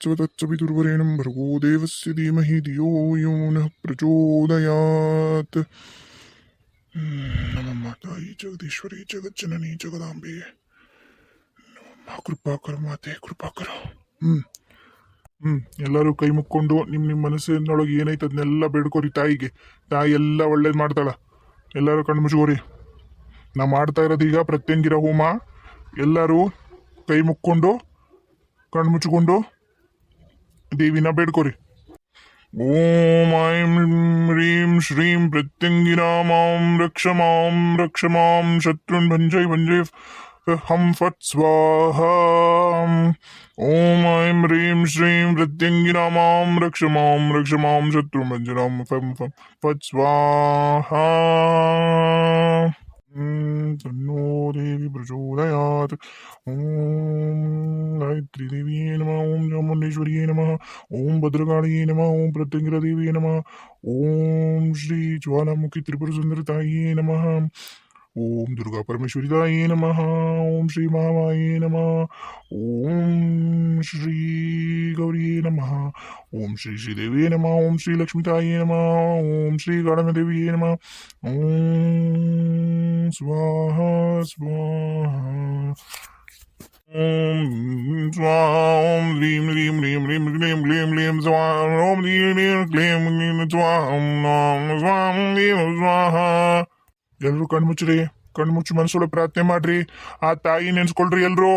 ವಿದುರ್ವರೇಣಂ ಭರ್ಗೋ ಧೀಮಹಿ ಧಿಯೋ ಯೋ ನಃ ಪ್ರಚೋದಯಾತ್ ನಮ ನಮಮ್ಮ ತಾಯಿ ಜಗದೀಶ್ವರಿ ಜಗಜ್ಜನನಿ ಜಗದಾಂಬೆ ನಮಮ್ಮ ಕೃಪಾಕರ ಮಾತೆ ಕೃಪಾಕರ ಹ್ಮ್ ಹ್ಮ್ ಎಲ್ಲರೂ ಕೈ ಮುಕ್ಕೊಂಡು ನಿಮ್ ನಿಮ್ ಮನಸ್ಸಿನೊಳಗೆ ಏನೈತೆ ಅದನ್ನೆಲ್ಲ ಬೇಡ್ಕೋರಿ ತಾಯಿಗೆ. ತಾಯಿ ಎಲ್ಲ ಒಳ್ಳೇದು ಮಾಡ್ತಾಳ. ಎಲ್ಲರೂ ಕಣ್ಣು ಮುಚ್ಕೋರಿ. ನಾ ಮಾಡ್ತಾ ಇರೋದು ಈಗ ಪ್ರತ್ಯಂಗಿರ ಹೋಮ. ಎಲ್ಲರೂ ಕೈ ಮುಕ್ಕೊಂಡು, ಕಣ್ಣು ಮುಚ್ಕೊಂಡು ದೇವಿನ ಬೇಡ್ಕೋರಿ ಓಂ ಐಂ ಹ್ರೀಂ ಶ್ರೀಂ ಪ್ರತ್ಯಂಗಿರಾ ಮಾಂ ರಕ್ಷ ಮಾಂ ರಕ್ಷ ಮಾಂ ಶತ್ರುನ್ ಭಂಜೈ ಭಂಜೈ ಹಂ ಫಟ್ ಸ್ವಾಹ ಓಂ ಐಂ ಹ್ರೀಂ ಶ್ರೀಂ ಪ್ರತ್ಯಂಗಿರಾ ಮಾಂ ರಕ್ಷ ಮಾಂ ರಕ್ಷ ಮಾಂ ಶತ್ರುನ್ ಭಂಜರಾಂ ಫಂ ಫಂ ಫಟ್ ಸ್ವಾಹ ॐ तन्नो देवी प्रचोदयात् ॐ गायत्रीदेव्यै नमः, ॐ चामुण्डेश्वर्यै नमः, ॐ भद्रकाळ्यै नमः, ॐ प्रत्यङ्गिरदेव्यै नमः, ॐ श्री ज्वालामुखी ओम दुर्गा परमेश्वरीताय नम, ओम श्री महामाय नम, ओम श्री गौरी नम, ओम श्री श्रीदेवी नम, ओम श्री लक्ष्मीताय नम, ओम श्री गणदेवी नम, ओम स्वाहा स्वाहा, ओम स्वाहा, ओम ह्रीं ह्रीं ह्रीं ह्रीं ह्रीं ह्लीं ह्लीं स्वाहा, ओम ह्रीं ह्रीं क्लीं क्लीं स्वाहा स्वाहा ಎಲ್ಲರೂ ಕಣ್ಮುಚ್ಚ್ರಿ ಕಣ್ಮುಚ್ಚು ಮನಸ್ಸೊಳ ಪ್ರಾರ್ಥನೆ ಮಾಡ್ರಿ. ಆ ತಾಯಿ ನೆನ್ಸ್ಕೊಳ್ರಿ ಎಲ್ಲರೂ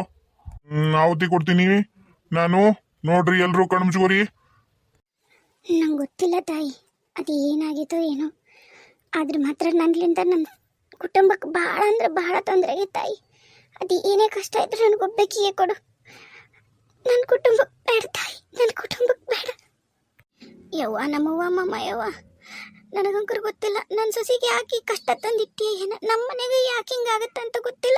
ಆಹುತಿ ಕೊಡ್ತೀನಿ. ನಾನು, ನೋಡ್ರಿ ಎಲ್ಲರೂ ಕಣ್ಮುಚ್ಕೋರಿ ನಂಗೆ ಗೊತ್ತಿಲ್ಲ ತಾಯಿ. ಅದು ಏನಾಗಿತ್ತೋ ಏನೋ. ಆದ್ರೆ ಮಾತ್ರ ನನ್ನಿಂದ ನನ್ನ ಕುಟುಂಬಕ್ಕೆ ಭಾಳ ಅಂದ್ರೆ ಭಾಳ ತೊಂದರೆ ಆಗೈತೆ ತಾಯಿ. ಅದು ಏನೇ ಕಷ್ಟ ಇದ್ರೆ ನನಗೊಬ್ಬಕಿಗೆ ಕೊಡು. ನನ್ನ ಕುಟುಂಬಕ್ಕೆ ಬೇಡ ತಾಯಿ. ನನ್ನ ಕುಟುಂಬಕ್ಕೆ ಬೇಡ. ಯವ್ವ, ನಮ್ಮವ್ವ ಮಮ್ಮ ಯವ್ವ ನನಗಂಕರು ಗೊತ್ತಿಲ್ಲ. ಸೊಸೆಗೆ ಯಾಕೆ ಕಷ್ಟ ತಂದಿಟ್ಟಿ? ಏನ ನಮ್ಮ ಮನೆಗೆ ಯಾಕೆ ಹಿಂಗಾಗತ್ತೆ ಅಂತ ಗೊತ್ತಿಲ್ಲ.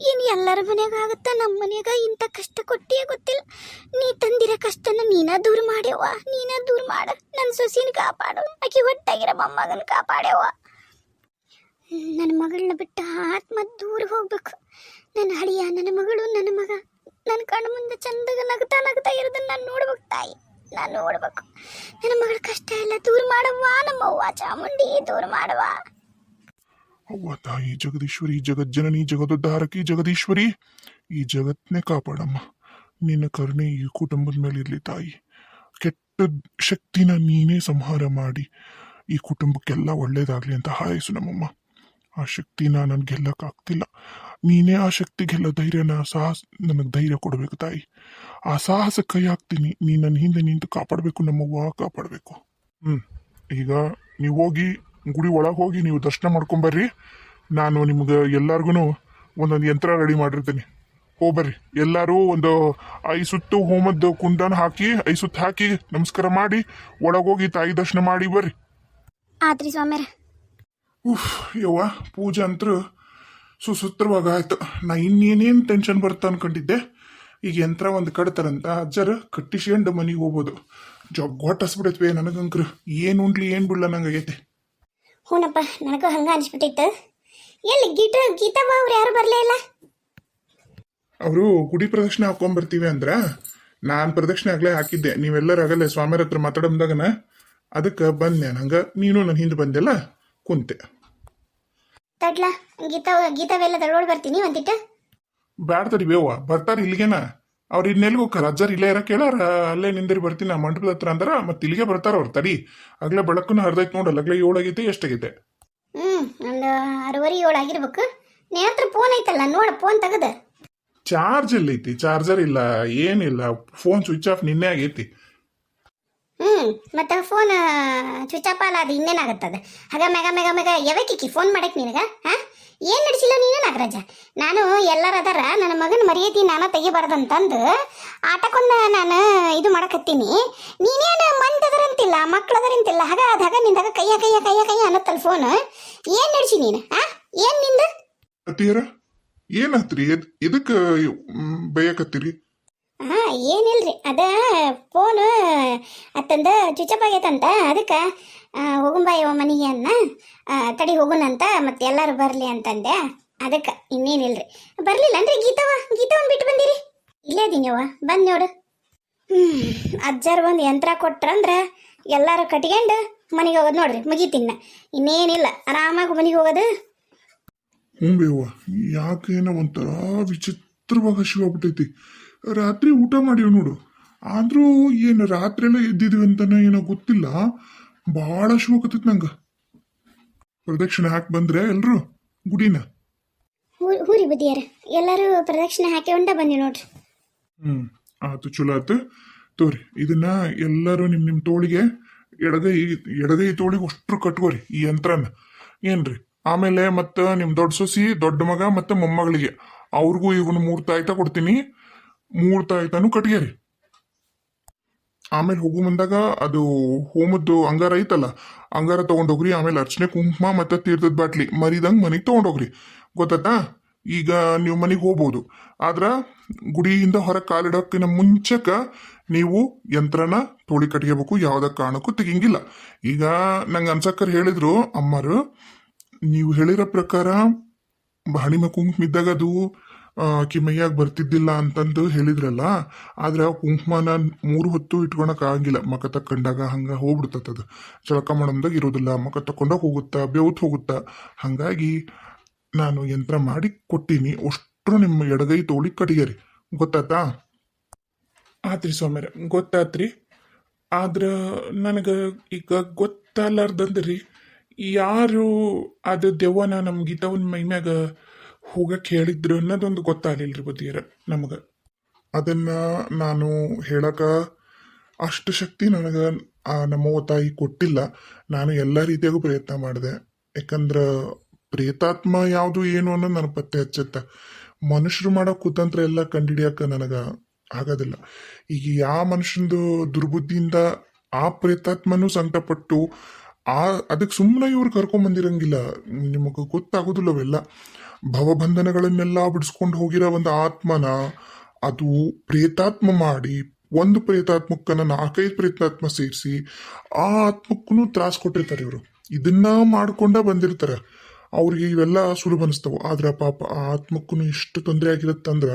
ಏನು ಎಲ್ಲರ ಮನೆಗೆ ಆಗುತ್ತೆ? ನಮ್ಮ ಮನೆಗೆ ಇಂಥ ಕಷ್ಟ ಕೊಟ್ಟಿಯೇ ಗೊತ್ತಿಲ್ಲ. ನೀ ತಂದಿರೋ ಕಷ್ಟನ ನೀನ ದೂರ ಮಾಡ್ಯವ್ವ. ನೀನ ದೂರ ಮಾಡ. ನನ್ನ ಸೊಸಿನ ಕಾಪಾಡು. ಆಕೆ ಹೊಟ್ಟಾಗಿರೋ ಮೊಮ್ಮಗನ ಕಾಪಾಡ್ಯವ್ವ. ನನ್ನ ಮಗಳನ್ನ ಬಿಟ್ಟು ಆತ್ಮ ದೂರ ಹೋಗ್ಬೇಕು. ನನ್ನ ಹಳಿಯ ನನ್ನ ಮಗಳು, ನನ್ನ ಮಗ. ನನ್ನ ಕಣ್ಣು ಮುಂದೆ ಚಂದಾಗ ನಗ್ತಾ ನಗ್ತಾ ಇರೋದನ್ನ ನಾನು ನೋಡ್ಬೇಕು ತಾಯಿ. ನಾನು ನೋಡ್ಬೇಕು. ನನ್ನ ಮಗಳ ಕಷ್ಟ ಎಲ್ಲ ದೂರ ಮಾಡವ್ವ ನಮ್ಮವ್ವ ಚಾಮುಂಡಿ ದೂರ ಮಾಡವ್ವ ಅವ್ವ ತಾಯಿ ಜಗದೀಶ್ವರಿ, ಜಗಜ್ಜನನಿ ಜಗದೋದ್ಧಾರಕಿ ಜಗದೀಶ್ವರಿ, ಈ ಜಗತ್ನೇ ಕಾಪಾಡಮ್ಮ. ನಿನ್ನ ಕರುಣೆ ಈ ಕುಟುಂಬದ ಮೇಲೆ ಇರಲಿ ತಾಯಿ. ಕೆಟ್ಟ ಶಕ್ತಿನ ನೀನೇ ಸಂಹಾರ ಮಾಡಿ. ಈ ಕುಟುಂಬಕ್ಕೆಲ್ಲ ಒಳ್ಳೇದಾಗಲಿ ಅಂತ ಹಾಯಸು ನಮ್ಮಮ್ಮ. ಆ ಶಕ್ತಿನ ನನಗೆಲ್ಲಕ್ಕಾಗ್ತಿಲ್ಲ ಗೆಲ್ಲಕ್ಕಾಗ್ತಿಲ್ಲ ನೀನೇ ಆ ಶಕ್ತಿಗೆಲ್ಲ ಧೈರ್ಯನ ಸಾಹಸ ನನಗೆ ಧೈರ್ಯ ಕೊಡಬೇಕು ತಾಯಿ. ಆ ಸಾಹಸ ಕೈ ಹಾಕ್ತೀನಿ ನೀ ನನ್ನ ಹಿಂದೆ ನಿಂತು ಕಾಪಾಡಬೇಕು ನಮ್ಮವ್ವ ಕಾಪಾಡಬೇಕು. ಹ್ಞೂ ಈಗ ನೀವು ಹೋಗಿ ಗುಡಿ ಒಳಗೆ ಹೋಗಿ ನೀವು ದರ್ಶನ ಮಾಡ್ಕೊಂಬರ್ರಿ. ನಾನು ನಿಮ್ಗೆ ಎಲ್ಲರಿಗೂ ಒಂದೊಂದು ಯಂತ್ರ ರೆಡಿ ಮಾಡಿರ್ತೀನಿ. ಹೋಗ್ಬರ್ರಿ. ಎಲ್ಲರೂ ಒಂದು ಐ ಸುತ್ತು ಹೋಮದ ಕುಂಡನ ಹಾಕಿ ಐ ಸುತ್ತು ಹಾಕಿ ನಮಸ್ಕಾರ ಮಾಡಿ ಒಳಗೋಗಿ ತಾಯಿ ದರ್ಶನ ಮಾಡಿ ಬರ್ರಿ. ಸ್ವಾಮ್ಯಾರ. ಉಫ್ ಯವ್ವ ಪೂಜೆ ಅಂತೂ ಸುಸೂತ್ರವಾಗಿ ಆಯ್ತು ನಾ ಇನ್ನೇನೇನು ಟೆನ್ಷನ್ ಬರ್ತಾ ಅನ್ಕೊಂಡಿದ್ದೆ? ಈಗ ಯಂತ್ರ ಒಂದು ಕಟ್ತಾರಂತ ಅಜ್ಜರ ಕಟ್ಟಿಸ್ಕೊಂಡು ಮನೆಗೆ ಹೋಗ್ಬೋದು. ಜಾಬ್ ಗೋಟಸ್ಬಿಡತ್ವೆ ನನಗಂಕ್ರು. ಏನು ಉಂಡ್ಲಿ ಏನು ಬಿಡ್ಲ ನಂಗಾಗೈತೆ? ಹೂನಪ್ಪ ನನಗೂ ಹಂಗ ಅನ್ಸ್ಬಿಟ್ಟಿತ್ತು. ಎಲ್ಲಿ ಗೀಟ ಬಾ ಅವ್ರು ಯಾರು ಬರಲೇ ಇಲ್ಲ? ಅವರು ಗುಡಿ ಪ್ರದಕ್ಷಿಣೆ ಹಾಕೊಂಡ್ಬರ್ತೀವಿ ಅಂದ್ರ ನಾನು ಪ್ರದಕ್ಷಿಣೆ ಆಗಲೇ ಹಾಕಿದ್ದೆ. ನೀವೆಲ್ಲರೂ ಆಗಲ್ಲೇ ಸ್ವಾಮಿಯರ ಹತ್ರ ಮಾತಾಡಮ್ದಾಗನ ಅದಕ್ಕೆ ಬಂದೆ. ನಂಗೆ ನೀನು ನನ್ನ ಹಿಂದೆ ಬಂದೆಲ್ಲ ಕುಂತೆ. ತಡ್ಲ ಗೀತಾ ಗೀತಾವೆಲ್ಲ ತಗೊಂಡು ಬರ್ತೀನಿ ಒಂದಿಟ್ಟ ಬ್ಯಾಡ ತಡಿ ಬೇವ ಬರ್ತಾರ ಇಲ್ಲಿಗೆನ. ಅವ್ರು ಇನ್ನೆಲ್ಲಿ ಹೋಗ್ತಾರ? ಅಜ್ಜರ್ ಇಲ್ಲೇ ಇರ ಕೇಳಾರ? ಅಲ್ಲೇ ನಿಂದಿರಿ ಬರ್ತೀನಿ ಆ ಮಂಟಪದ ಹತ್ರ ಅಂದ್ರ ಮತ್ತೆ ಇಲ್ಲಿಗೆ ಬರ್ತಾರ ಅವ್ರು ತಡಿ. ಆಗ್ಲೇ ಬೆಳಕನ್ನು ಹರಿದೈತೆ ನೋಡಲ್ಲ ಆಗ್ಲೇ ಏಳಾಗೈತೆ ಎಷ್ಟಾಗೈತೆ. ಹ್ಞೂ ಒಂದು ಆರೂವರೆ ಏಳು ಆಗಿರ್ಬೇಕು. ನೀ ಹತ್ರ ಫೋನ್ ಐತಲ್ಲ ನೋಡ ಫೋನ್ ತೆಗದ. ಚಾರ್ಜ್ ಎಲ್ಲೈತಿ ಚಾರ್ಜರ್ ಇಲ್ಲ ಏನಿಲ್ಲ ಫೋನ್ ಸ್ವಿಚ್ ಆಫ್ ನಿನ್ನೆ ಆಗೈತಿ. ಹ್ಞೂ ಮತ್ತು ಫೋನ್ ಸ್ವಿಚ್ ಆಫ್ ಅಲ್ಲ, ಅದು ಇನ್ನೇನಾಗತ್ತದ? ಹಾಗ, ಮೆಗ ಮೆಗ ಮೆಗ ಯಾವಕ್ಕಿಕ್ಕಿ ಫೋನ್ ಮಾಡಕ್ಕೆ ನಿನಗ, ಹಾಂ? ಏನು ನಡ್ಸಿಲ್ಲ ನೀನು, ನಾಗರಾಜ? ನಾನು ಎಲ್ಲರ ಅದಾರ, ನನ್ನ ಮಗನ ಮರ್ಯಾದಿ ನಾನು ತೆಗಿಬಾರ್ದಂತಂದು ಆಟಕೊಂಡ ನಾನು ಇದು ಮಾಡಕತ್ತೀನಿ. ನೀನೇನ ಮಂದದರಂತಿಲ್ಲ ಮಕ್ಕಳದರಂತಿಲ್ಲ ಹಾಗ ಅದಾಗ ನಿಂದಾಗ ಕೈಯ ಕೈಯ ಕೈಯ ಕೈಯ ಅನ್ನತ್ತಲ್ಲ ಫೋನ್ ಏನು ನಡೆಸಿ ನೀನು, ಹಾಂ? ಏನು ನಿಂದು? ಅತ್ತಿಯರ ಏನಾತ್ರಿ ಇದಕ್ಕೆ ಬೈಯಕತ್ತೀರಿ? ಏನಿಲ್ರಿ, ಅದ ಫೋನ್ ಅತ್ತಂದ ಚುಚ್ಚಪ್ ಆಗೈತಂತ ಅದಕ್ಕೆ ಹೋಗುಂಬಾಯವ ಮನೆಗೆ ಅನ್ನ ತಡಿ ಹೋಗುನಂತ ಮತ್ತೆ ಎಲ್ಲರೂ ಬರಲಿ ಅಂತಂದೆ, ಅದಕ್ಕೆ ಇನ್ನೇನಿಲ್ರಿ. ಬರ್ಲಿಲ್ಲನ್ರಿ ಗೀತವ ಗೀತವನ್ ಬಿಟ್ಟು ಬಂದಿರಿ? ಇಲ್ಲೇ ಅವ ಬಂದ್ ನೋಡು. ಹ್ಮ್, ಅಜ್ಜಾರ್ ಒಂದು ಯಂತ್ರ ಕೊಟ್ರಂದ್ರೆ ಎಲ್ಲಾರು ಕಟ್ಕೊಂಡು ಮನೆಗೆ ಹೋಗೋದು ನೋಡ್ರಿ ಮುಗೀತಿನ್ನ ಇನ್ನೇನಿಲ್ಲ, ಆರಾಮಾಗಿ ಮನೆಗೆ ಹೋಗೋದು. ಹ್ಞೂ ಬೇವ ಯಾಕೇನೋ ಒಂಥರ ವಿಚಿತ್ರವಾಗಿ ಹಸಿವಾಗ್ಬಿಟ್ಟೈತಿ ರಾತ್ರಿ ಊಟ ಮಾಡಿವ್ ನೋಡು. ಆದರೂ ಏನು ರಾತ್ರಿ ಎಲ್ಲ ಎದ್ದಿದ್ವಿ ಅಂತಾನೆ ಏನೋ ಗೊತ್ತಿಲ್ಲ. ಭಾಳ ಹಸಿವಾಗತ್ತೈತಿ ನಂಗೆ. ಪ್ರದಕ್ಷಿಣೆ ಹಾಕಿ ಬಂದ್ರೆ ಎಲ್ಲರೂ ಗುಡಿನ. ಹೂರಿ ಬದಿಯಾರ ಎಲ್ಲರೂ ಪ್ರದಕ್ಷಿಣೆ ಹಾಕಿ ಉಂಡ ಬಂದಿ ನೋಡ್ರಿ. ಹ್ಞೂ ಆತು ಚಲೋ ಆತು. ತೋರಿ ಇದನ್ನ ಎಲ್ಲರೂ ನಿಮ್ಮ ನಿಮ್ಮ ತೋಳಿಗೆ ಎಡಗೈ ಎಡಗೈ ತೋಳಿಗೆ ಅಷ್ಟ್ರು ಕಟ್ಕೋರಿ ಈ ಯಂತ್ರನ. ಏನ್ರಿ ಆಮೇಲೆ ಮತ್ತೆ ನಿಮ್ಮ ದೊಡ್ಡ ಸೊಸಿ ದೊಡ್ಡ ಮಗ ಮತ್ತೆ ಮೊಮ್ಮಗಳಿಗೆ. ಅವ್ರಿಗೂ ಇವನು ಮೂರು ತಾಯ್ತ ಕೊಡ್ತೀನಿ. ಮೂರು ಆಯ್ತಾನು ಕಟ್ಗೆರಿ ಆಮೇಲೆ ಹೋಗು ಬಂದಾಗ ಅದು ಹೋಮದ್ದು ಅಂಗಾರ ಐತಲ್ಲ, ಅಂಗಾರ ತಗೊಂಡೋಗ್ರಿ, ಆಮೇಲೆ ಅರ್ಚನೆ, ಕುಂಕುಮ ಮತ್ತೆ ತೀರ್ಥದ ಬಾಟ್ಲಿ ಮರಿದಂಗೆ ಮನೆಗೆ ತಗೊಂಡೋಗ್ರಿ. ಗೊತ್ತಾತಾ ಈಗ ನೀವು ಮನೆಗೆ ಹೋಗ್ಬೋದು. ಆದ್ರೆ ಗುಡಿಯಿಂದ ಹೊರಗೆ ಕಾಲಿಡೋಕ್ಕಿಂತ ಮುಂಚೆಕ ನೀವು ಯಂತ್ರನ ತೋಳಿ ಕಟ್ಕೋಬೇಕು ಯಾವುದೇ ಕಾರಣಕ್ಕೂ ತೆಗಿಂಗಿಲ್ಲ. ಈಗ ನಂಗೆ ಅನ್ಸಕ್ಕರ್ ಹೇಳಿದ್ರು, ಅಮ್ಮರು, ನೀವು ಹೇಳಿರೋ ಪ್ರಕಾರ ಬಾಳಿಮ ಕುಂಕುಮ ಇದ್ದಾಗ ಅದು ಆಕಿ ಮೈಯಾಗ ಬರ್ತಿದ್ದಿಲ್ಲ ಅಂತಂದು ಹೇಳಿದ್ರಲ್ಲ, ಆದ್ರೆ ಕುಂಕುಮನ ಮೂರು ಹೊತ್ತು ಇಟ್ಕೊಳಕ್ ಆಗಿಲ್ಲ ಮಕ ತಕ್ಕಂಡಾಗ ಹಂಗ ಹೋಗ್ಬಿಡ್ತದ ಅದು. ಮಾಡೋದಾಗ ಇರೋದಿಲ್ಲ. ಮಕ ತಕ್ಕೊಂಡಾಗ ಹೋಗುತ್ತಾ, ಬೆವತ್ ಹೋಗುತ್ತಾ. ಹಂಗಾಗಿ ನಾನು ಯಂತ್ರ ಮಾಡಿ ಕೊಟ್ಟೀನಿ. ಅಷ್ಟು ನಿಮ್ಮ ಎಡಗೈ ತೋಳಿ ಕಡಿಯರಿ ಗೊತ್ತಾತಾ ಆತ್ರಿ ಸೌಮ್ಯರ ಗೊತ್ತಾತ್ರಿ. ಆದ್ರ ನನಗೆ ಈಗ ಗೊತ್ತಲ್ಲಾರ್ದಂದ್ರಿ ಯಾರು ಅದು ದೆವ್ವನ ನಮ್ಮ ಗೀತವನ್ ಮೈಮ್ಯಾಗ ಹೋಗಕ್ಕೆ ಹೇಳಿದ್ರು ಅನ್ನೋದೊಂದು ರೀ ಬದಿಯರ ನಮಗೆ. ಅದನ್ನ ನಾನು ಹೇಳಕ ಅಷ್ಟು ಶಕ್ತಿ ನನಗೆ ನಮ್ಮ ತಾಯಿ ಕೊಟ್ಟಿಲ್ಲ. ನಾನು ಎಲ್ಲ ರೀತಿಯಾಗೂ ಪ್ರಯತ್ನ ಮಾಡಿದೆ. ಯಾಕಂದ್ರೆ ಪ್ರೇತಾತ್ಮ ಯಾವುದು ಏನು ಅನ್ನೋದು ನನಗೆ ಪತ್ತೆ ಹಚ್ಚತ್ತ. ಮನುಷ್ಯರು ಮಾಡೋ ಕುತಂತ್ರ ಎಲ್ಲ ಕಂಡಿಡಿಯಕ್ಕೆ ನನಗೆ ಆಗೋದಿಲ್ಲ. ಈಗ ಯಾವ ಮನುಷ್ಯನದು ದುರ್ಬುದ್ಧಿಯಿಂದ ಆ ಪ್ರೇತಾತ್ಮನೂ ಸಂಕಟಪಟ್ಟು ಆ ಅದಕ್ಕೆ ಸುಮ್ಮನೆ ಇವ್ರು ಕರ್ಕೊಂಬಂದಿರಂಗಿಲ್ಲ ನಿಮಗೆ ಗೊತ್ತಾಗೋದಿಲ್ಲ ಅವೆಲ್ಲ. ಭವಬಂಧನಗಳನ್ನೆಲ್ಲ ಬಿಡಿಸ್ಕೊಂಡು ಹೋಗಿರೋ ಒಂದು ಆತ್ಮನ ಅದು ಪ್ರೇತಾತ್ಮ ಮಾಡಿ ಒಂದು ಪ್ರೇತಾತ್ಮಕ್ಕನ್ನ ನಾಲ್ಕೈದು ಪ್ರೇತಾತ್ಮ ಸೇರಿಸಿ ಆ ಆತ್ಮಕ್ಕೂ ತ್ರಾಸ ಕೊಟ್ಟಿರ್ತಾರೆ ಇವರು. ಇದನ್ನ ಮಾಡ್ಕೊಂಡ ಬಂದಿರ್ತಾರೆ. ಅವ್ರಿಗೆ ಇವೆಲ್ಲ ಸುಲಭ ಅನಿಸ್ತವು ಆದ್ರೆ ಪಾಪ ಆ ಆತ್ಮಕ್ಕೂ ಇಷ್ಟು ತೊಂದರೆ ಆಗಿರುತ್ತಂದ್ರೆ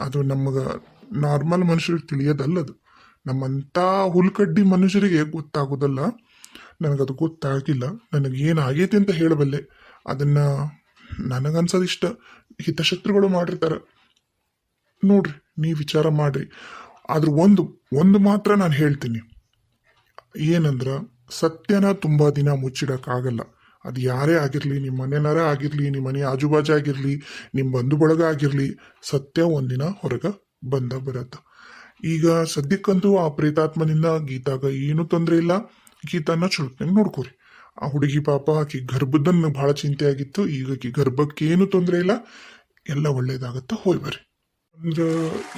ಅದು ನಮಗೆ ನಾರ್ಮಲ್ ಮನುಷ್ಯರಿಗೆ ತಿಳಿಯೋದಲ್ಲದು ನಮ್ಮಂಥ ಹುಲ್ಕಡ್ಡಿ ಮನುಷ್ಯರಿಗೆ ಗೊತ್ತಾಗೋದಲ್ಲ. ನನಗದು ಗೊತ್ತಾಗಿಲ್ಲ. ನನಗೆ ಏನಾಗೈತೆ ಅಂತ ಹೇಳಬಲ್ಲೆ. ಅದನ್ನ ನನಗನ್ಸೋದಿಷ್ಟ ಹಿತಶತ್ರುಗಳು ಮಾಡಿರ್ತಾರೆ. ನೋಡ್ರಿ ನೀ ವಿಚಾರ ಮಾಡ್ರಿ. ಆದ್ರೆ ಒಂದು ಒಂದು ಮಾತ್ರ ನಾನು ಹೇಳ್ತೀನಿ. ಏನಂದ್ರ, ಸತ್ಯನ ತುಂಬಾ ದಿನ ಮುಚ್ಚಿಡಕ್ಕಾಗಲ್ಲ. ಅದು ಯಾರೇ ಆಗಿರಲಿ ನಿಮ್ಮ ಮನೆನಾರೇ ಆಗಿರಲಿ ನಿಮ್ಮ ಮನೆ ಆಜುಬಾಜು ಆಗಿರಲಿ ನಿಮ್ಮ ಬಂಧು ಬಳಗ ಆಗಿರಲಿ, ಸತ್ಯ ಒಂದಿನ ಹೊರಗೆ ಬಂದ ಬರತ್ತ. ಈಗ ಸದ್ಯಕ್ಕಂತೂ ಆ ಪ್ರೇತಾತ್ಮನಿಂದ ಗೀತಾಗ ಏನೂ ತೊಂದರೆ ಇಲ್ಲ. ಗೀತಾನ ಚುರುಕ್ನಾಗ ನೋಡ್ಕೋರಿ. ಆ ಹುಡುಗಿ ಪಾಪ ಆಕಿ ಗರ್ಭದನ್ನ ಬಹಳ ಚಿಂತೆ ಆಗಿತ್ತು ಈಗ ಆಕಿ ಗರ್ಭಕ್ಕೆ ಏನು ತೊಂದರೆ ಇಲ್ಲ. ಎಲ್ಲ ಒಳ್ಳೇದಾಗತ್ತ, ಹೋಯ್ ಬರ್ರಿ. ಅಂದ್ರೆ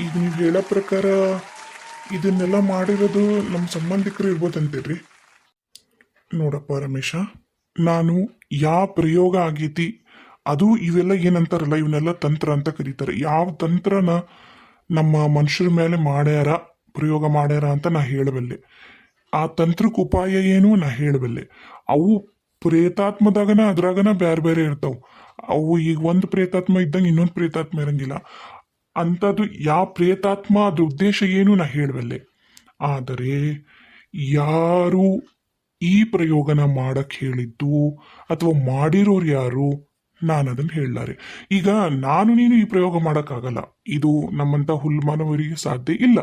ಈಗ ನೀವು ಹೇಳೋ ಪ್ರಕಾರ ಇದನ್ನೆಲ್ಲ ಮಾಡಿರೋದು ನಮ್ಮ ಸಂಬಂಧಿಕರು ಇರ್ಬೋದಂತೀರಿ ನೋಡಪ್ಪ ರಮೇಶ, ನಾನು ಯಾವ ಪ್ರಯೋಗ ಆಗೈತಿ, ಅದು ಇವೆಲ್ಲ ಏನಂತಾರಲ್ಲ, ಇವನ್ನೆಲ್ಲ ತಂತ್ರ ಅಂತ ಕರೀತಾರೆ. ಯಾವ ತಂತ್ರನ ನಮ್ಮ ಮನುಷ್ಯರ ಮೇಲೆ ಮಾಡ್ಯಾರ, ಪ್ರಯೋಗ ಮಾಡ್ಯಾರ ಅಂತ ನಾ ಹೇಳಬಲ್ಲೆ. ಆ ತಂತ್ರಕ್ಕೆ ಉಪಾಯ ಏನು ನಾ ಹೇಳಬಲ್ಲೆ ಅವು ಪ್ರೇತಾತ್ಮದಾಗನ ಅದ್ರಾಗನ ಬೇರೆ ಬೇರೆ ಇರ್ತಾವ. ಅವು ಈಗ ಒಂದು ಪ್ರೇತಾತ್ಮ ಇದ್ದಂಗೆ ಇನ್ನೊಂದು ಪ್ರೇತಾತ್ಮ ಇರಂಗಿಲ್ಲ. ಅಂಥದ್ದು ಯಾವ ಪ್ರೇತಾತ್ಮ ಅದ್ರ ಉದ್ದೇಶ ಏನು ನಾ ಹೇಳಬಲ್ಲೆ ಆದರೆ ಯಾರು ಈ ಪ್ರಯೋಗನ ಮಾಡಕ್ ಹೇಳಿದ್ದು ಅಥವಾ ಮಾಡಿರೋರು ಯಾರು ನಾನು ಅದನ್ನು ಹೇಳಲಾರೆ. ಈಗ ನಾನು ನೀನು ಈ ಪ್ರಯೋಗ ಮಾಡೋಕ್ಕಾಗಲ್ಲ. ಇದು ನಮ್ಮಂತ ಹುಲ್ಮಾನವರಿಗೆ ಸಾಧ್ಯ ಇಲ್ಲ.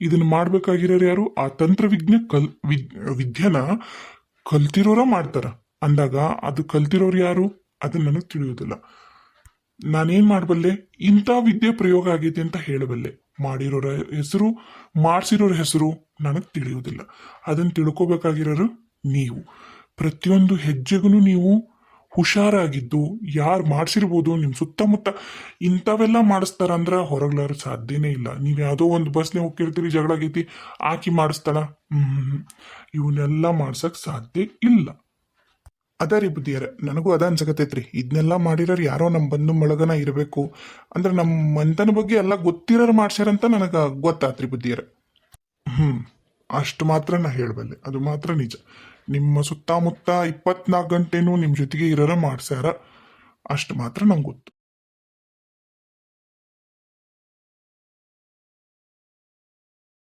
ಇದನ್ನ ಮಾಡ್ಬೇಕಾಗಿರೋರು ಯಾರು? ಆ ತಂತ್ರವಿಜ್ಞ ಕಲ್ ವಿದ್ ವಿದ್ಯೆನ ಕಲ್ತಿರೋರ ಮಾಡ್ತಾರ. ಅಂದಾಗ ಅದು ಕಲ್ತಿರೋರು ಯಾರು? ಅದನ್ನ ನನಗೆ ತಿಳಿಯೋದಿಲ್ಲ ನಾನೇನ್ ಮಾಡಬಲ್ಲೆ? ಇಂಥ ವಿದ್ಯೆ ಪ್ರಯೋಗ ಆಗಿದೆ ಅಂತ ಹೇಳಬಲ್ಲೆ. ಮಾಡಿರೋರ ಹೆಸರು, ಮಾಡಿಸಿರೋರ ಹೆಸರು ನನಗೆ ತಿಳಿಯೋದಿಲ್ಲ ಅದನ್ನು ತಿಳ್ಕೊಬೇಕಾಗಿರೋರು ನೀವು. ಪ್ರತಿಯೊಂದು ಹೆಜ್ಜೆಗೂ ನೀವು ಹುಷಾರಾಗಿದ್ದು ಯಾರು ಮಾಡಿಸಿರ್ಬೋದು ನಿಮ್ಮ ಸುತ್ತಮುತ್ತ ಇಂಥವೆಲ್ಲ ಮಾಡಿಸ್ತಾರ ಅಂದ್ರೆ ಹೊರಗ್ಲಾರ ಸಾಧ್ಯನೇ ಇಲ್ಲ. ನೀವು ಯಾವುದೋ ಒಂದು ಬಸ್ನೇ ಹೋಗ್ತಿರ್ತೀರಿ, ಜಗಳ ಆಗೈತಿ, ಆಕಿ ಮಾಡಿಸ್ತಾಳ. ಹ್ಮ್ ಇವನ್ನೆಲ್ಲ ಮಾಡ್ಸಕ್ಕೆ ಸಾಧ್ಯ ಇಲ್ಲ. ಅದ ರೀ ಬುದ್ಧಿಯರ, ನನಗೂ ಅದ ಅನ್ಸಕತೈತ್ರಿ ಇದನ್ನೆಲ್ಲ ಮಾಡಿರೋರು ಯಾರೋ ನಮ್ಮ ಬಂಧು ಬಳಗನ ಇರಬೇಕು. ಅಂದ್ರೆ ನಮ್ಮ ಮಂತನ ಬಗ್ಗೆ ಎಲ್ಲ ಗೊತ್ತಿರೋರು ಮಾಡ್ಸ್ಯಾರಂತ ನನಗೆ ಗೊತ್ತಾತ್ರಿ ಬುದ್ಧಿಯರ. ಹ್ಮ್, ಅಷ್ಟು ಮಾತ್ರ ನಾ ಹೇಳಬಲ್ಲೆ. ಅದು ಮಾತ್ರ ನಿಜ. ನಿಮ್ಮ ಸುತ್ತಮುತ್ತ ಇಪ್ಪತ್ನಾಲ್ಕು ಗಂಟೆನೂ ನಿಮ್ಮ ಜೊತೆಗೆ ಇರೋರ ಮಾಡ್ಸ್ಯಾರ. ಅಷ್ಟು ಮಾತ್ರ ನಂಗೆ ಗೊತ್ತು.